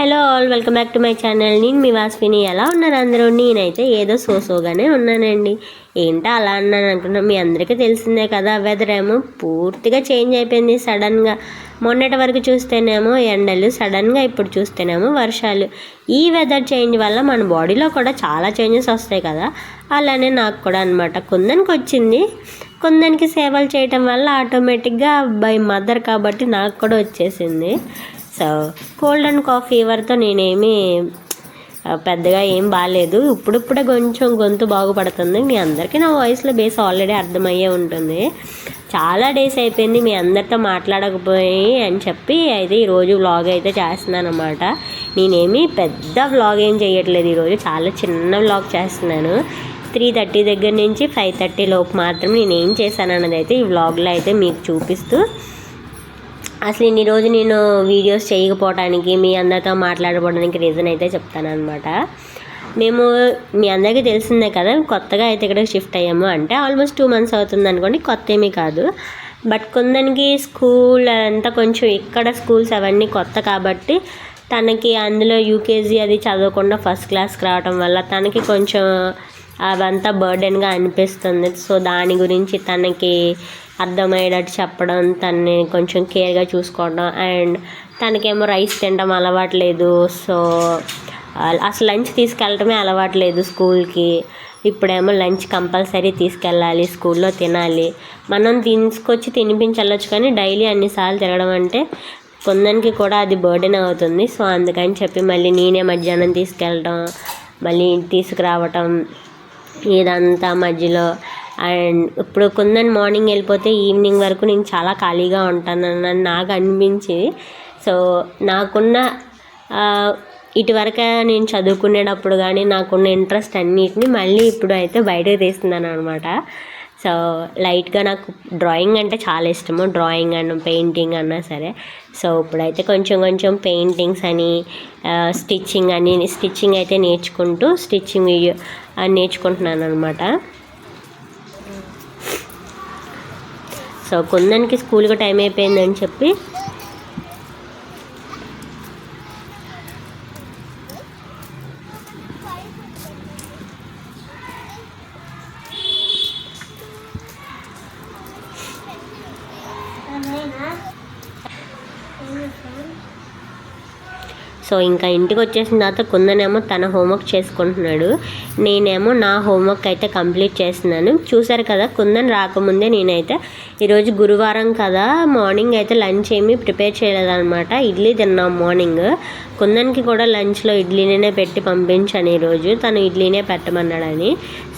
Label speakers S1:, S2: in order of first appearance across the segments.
S1: Hello all welcome back to my channel. నేను మీ వాస్విని. ఎలా ఉన్నారు అందరూ? నేనైతే ఏదో సోసోగానే ఉన్నానండి. ఏంటో అలా అన్నాను అనుకున్నా. మీ అందరికీ తెలిసిందే కదా వెదర్ ఏమో పూర్తిగా చేంజ్ అయిపోయింది సడన్గా మొన్నటి వరకు చూస్తేనేమో ఎండలు సడన్గా ఇప్పుడు చూస్తేనేమో వర్షాలు. ఈ వెదర్ చేంజ్ వల్ల మన బాడీలో కూడా చాలా చేంజెస్ వస్తాయి కదా. అలానే నాకు కూడా అనమాట కుందనికి వచ్చింది. కుందనికి సేవలు చేయటం వల్ల ఆటోమేటిక్గా బై మదర్ కాబట్టి నాకు కూడా వచ్చేసింది. సో కోల్డ్ అండ్ కాఫ్ ఫీవర్తో నేనేమి పెద్దగా ఏం బాగాలేదు ఇప్పుడిప్పుడే కొంచెం గొంతు బాగుపడుతుంది. మీ అందరికీ నా వాయిస్లో బేస్ ఆల్రెడీ అర్థమయ్యే ఉంటుంది. చాలా డేస్ అయిపోయింది మీ అందరితో మాట్లాడకపోయి అని చెప్పి అయితే ఈరోజు వ్లాగ్ అయితే చేస్తున్నాను అనమాట నేనేమి పెద్ద వ్లాగ్ ఏం చేయట్లేదు ఈరోజు. చాలా చిన్న వ్లాగ్ చేస్తున్నాను. త్రీ థర్టీ దగ్గర నుంచి ఫైవ్ థర్టీ లోపు మాత్రం నేను ఏం చేశాను అన్నది అయితే ఈ వ్లాగ్లో అయితే మీకు చూపిస్తూ అసలు ఇన్ని రోజు నేను వీడియోస్ చేయకపోవడానికి మీ అందరితో మాట్లాడకపోవడానికి రీజన్ అయితే చెప్తాను అనమాట మేము మీ అందరికీ తెలిసిందే కదా కొత్తగా అయితే ఇక్కడ షిఫ్ట్ అయ్యాము అంటే ఆల్మోస్ట్ టూ మంత్స్ అవుతుంది అనుకోండి కొత్త ఏమీ కాదు. బట్ కొందరికి స్కూల్ అంతా కొంచెం ఇక్కడ స్కూల్స్ అవన్నీ కొత్త కాబట్టి తనకి అందులో యూకేజీ అది చదవకుండా ఫస్ట్ క్లాస్కి రావడం వల్ల తనకి కొంచెం అవంతా బర్డెన్గా అనిపిస్తుంది. సో దాని గురించి తనకి అర్థమయ్యేటట్టు చెప్పడం తనని కొంచెం కేర్గా చూసుకోవడం అండ్ తనకేమో రైస్ తినడం అలవాట్లేదు. సో అసలు లంచ్ తీసుకెళ్ళటమే అలవాట్లేదు స్కూల్కి. ఇప్పుడేమో లంచ్ కంపల్సరీ తీసుకెళ్ళాలి స్కూల్లో తినాలి. మనం తీసుకొచ్చి తినిపించవచ్చు కానీ డైలీ అన్నిసార్లు తిరగడం అంటే కొందరికి కూడా అది బర్డెన్ అవుతుంది. సో అందుకని చెప్పి మళ్ళీ నేనే మధ్యాహ్నం తీసుకెళ్ళడం మళ్ళీ తీసుకురావటం ఇదంతా మధ్యలో అండ్ ఇప్పుడు కొందని మార్నింగ్ వెళ్ళిపోతే ఈవినింగ్ వరకు నేను చాలా ఖాళీగా ఉంటానని నాకు అనిపించింది సో నాకున్న ఆ, ఇటువరకు నేను చదువుకునేటప్పుడు కానీ నాకున్న ఇంట్రెస్ట్ అన్నిటిని మళ్ళీ ఇప్పుడు అయితే బయటకు తీస్తున్నాను అనమాట సో లైట్గా నాకు డ్రాయింగ్ అంటే చాలా ఇష్టము. డ్రాయింగ్ అండ్ పెయింటింగ్ అన్నా సరే. సో ఇప్పుడైతే కొంచెం కొంచెం పెయింటింగ్స్ అని స్టిచ్చింగ్ అని స్టిచ్చింగ్ అయితే నేర్చుకుంటూ స్టిచ్చింగ్ వీడియో నేర్చుకుంటున్నాను అనమాట సో కొందనికి స్కూల్కి టైం అయిపోయిందని చెప్పి సో ఇంకా ఇంటికి వచ్చేసిన తర్వాత కుందనేమో తన హోంవర్క్ చేసుకుంటున్నాడు. నేనేమో నా హోంవర్క్ అయితే కంప్లీట్ చేస్తున్నాను. చూసారు కదా కుందన్ రాకముందే నేనైతే ఈరోజు గురువారం కదా మార్నింగ్ అయితే లంచ్ ఏమీ ప్రిపేర్ చేయలేదన్నమాట. ఇడ్లీ తిన్నాం మార్నింగ్. కుందన్కి కూడా లంచ్లో ఇడ్లీనే పెట్టి పంపించాను ఈరోజు. తను ఇడ్లీనే పెట్టమన్నాడని.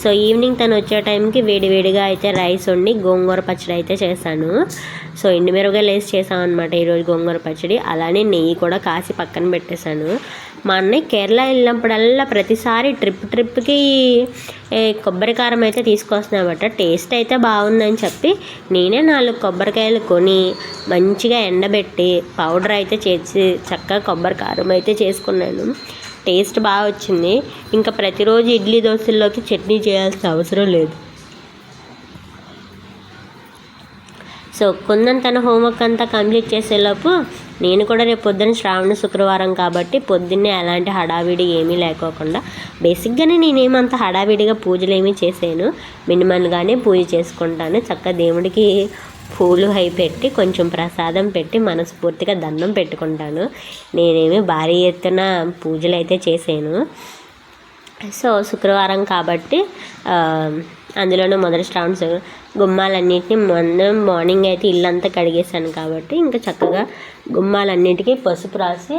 S1: సో ఈవినింగ్ తను వచ్చే టైంకి వేడివేడిగా అయితే రైస్ వండి గోంగూర పచ్చడి అయితే చేశాను. సో ఎండుమిరపకాయలు వేసి చేసామన్నమాట ఈరోజు గోంగూర పచ్చడి. అలానే నెయ్యి కూడా కాసి పక్కన పెట్టేశాను. మా అన్నయ్య కేరళ వెళ్ళినప్పుడల్లా ప్రతిసారి ట్రిప్ ట్రిప్కి కొబ్బరికారం కొబ్బరి కారం అయితే తీసుకొస్తున్నామట. టేస్ట్ అయితే బాగుందని చెప్పి నేనే నాలుగు కొబ్బరికాయలు కొని మంచిగా ఎండబెట్టి పౌడర్ అయితే చేసి చక్కగా కొబ్బరి అయితే చేసుకున్నాను. టేస్ట్ బాగా వచ్చింది. ఇంకా ప్రతిరోజు ఇడ్లీ దోశల్లోకి చట్నీ చేయాల్సిన అవసరం లేదు. సో కుందన్ తన హోంవర్క్ అంతా కంప్లీట్ చేసేలోపు నేను కూడా రేపు పొద్దున్న శ్రావణ శుక్రవారం కాబట్టి పొద్దున్నే ఎలాంటి హడావిడి ఏమీ లేకోకుండా బేసిక్గానే నేనేమంత హడావిడిగా పూజలు ఏమీ చేసాను. మినిమల్గానే పూజ చేసుకుంటాను. చక్క దేవుడికి పూలు అవి పెట్టి కొంచెం ప్రసాదం పెట్టి మనస్ఫూర్తిగా దండం పెట్టుకుంటాను. నేనేమి భారీ ఎత్తున పూజలు అయితే చేశాను సో శుక్రవారం కాబట్టి అందులోనూ మొదటి స్టాండ్స్ గుమ్మాలన్నిటిని మొన్న మార్నింగ్ అయితే ఇల్లంతా కడిగేసాను కాబట్టి ఇంకా చక్కగా గుమ్మాలన్నిటికీ పసుపు రాసి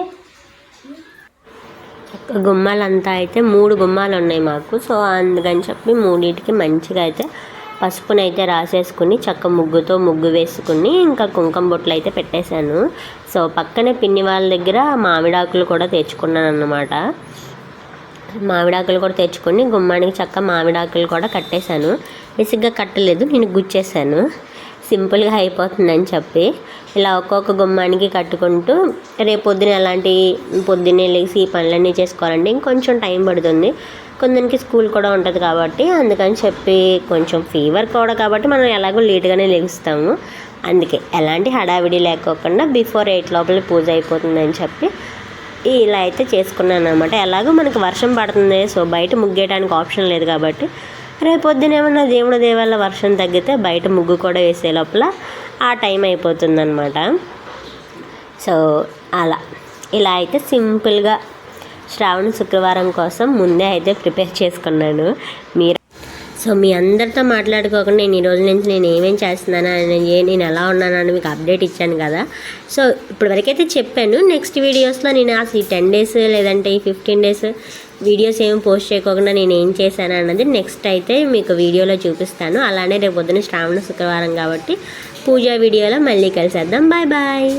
S1: గుమ్మాలంతా అయితే మూడు గుమ్మాలు ఉన్నాయి మాకు. సో అందుకని చెప్పి మూడింటికి మంచిగా అయితే పసుపునైతే అయితే రాసేసుకుని చక్క ముగ్గుతో ముగ్గు వేసుకుని ఇంకా కుంకుమ బొట్లు అయితే పెట్టేశాను. సో పక్కనే పిన్ని వాళ్ళ దగ్గర మామిడాకులు కూడా తెచ్చుకున్నాను అన్నమాట మామిడాకులు కూడా తెచ్చుకొని గుమ్మానికి చక్క మామిడాకులు కూడా కట్టేశాను. బేసిక్గా కట్టలేదు నేను గుచ్చేసాను సింపుల్గా అయిపోతుందని చెప్పి ఇలా ఒక్కొక్క గుమ్మానికి కట్టుకుంటూ రేపు పొద్దున ఎలాంటి పొద్దున్నే లేచి ఈ పనులన్నీ చేసుకోవాలంటే ఇంకొంచెం టైం పడుతుంది. కొందరికి స్కూల్ కూడా ఉంటుంది కాబట్టి అందుకని చెప్పి కొంచెం ఫీవర్ కూడా కాబట్టి మనం ఎలాగో లేట్గానే లెగుస్తాము. అందుకే ఎలాంటి హడావిడి లేకోకుండా బిఫోర్ ఎయిట్ లోపల పూజ అయిపోతుందని చెప్పి ఇలా అయితే చేసుకున్నాను అనమాట ఎలాగో మనకు వర్షం పడుతుంది సో బయట ముగ్గేయడానికి ఆప్షన్ లేదు కాబట్టి రేపు పొద్దున ఏమన్నా దేవుడి దేవాల వర్షం తగ్గితే బయట ముగ్గు కూడా వేసే లోపల ఆ టైం అయిపోతుందన్నమాట. సో అలా. ఇలా అయితే సింపుల్గా శ్రావణ శుక్రవారం కోసం ముందే అయితే ప్రిపేర్ చేసుకున్నాను. మీరు సో మీ అందరితో మాట్లాడుకోకుండా నేను ఈ రోజు నుంచి నేను ఏమేం చేస్తున్నాను అని ఏ- నేను ఎలా ఉన్నాను అని మీకు అప్డేట్ ఇచ్చాను కదా. సో ఇప్పటివరకైతే చెప్పాను నెక్స్ట్ వీడియోస్లో నేను అసలు ఈ టెన్ డేస్ లేదంటే ఈ ఫిఫ్టీన్ డేస్ వీడియోస్ ఏం పోస్ట్ చేయకోకుండా నేను ఏం చేశాను అన్నది నెక్స్ట్ అయితే మీకు వీడియోలో చూపిస్తాను. అలానే రేపు పొద్దున శ్రావణ శుక్రవారం కాబట్టి పూజా వీడియోలో మళ్ళీ కలిసేద్దాం. Bye bye.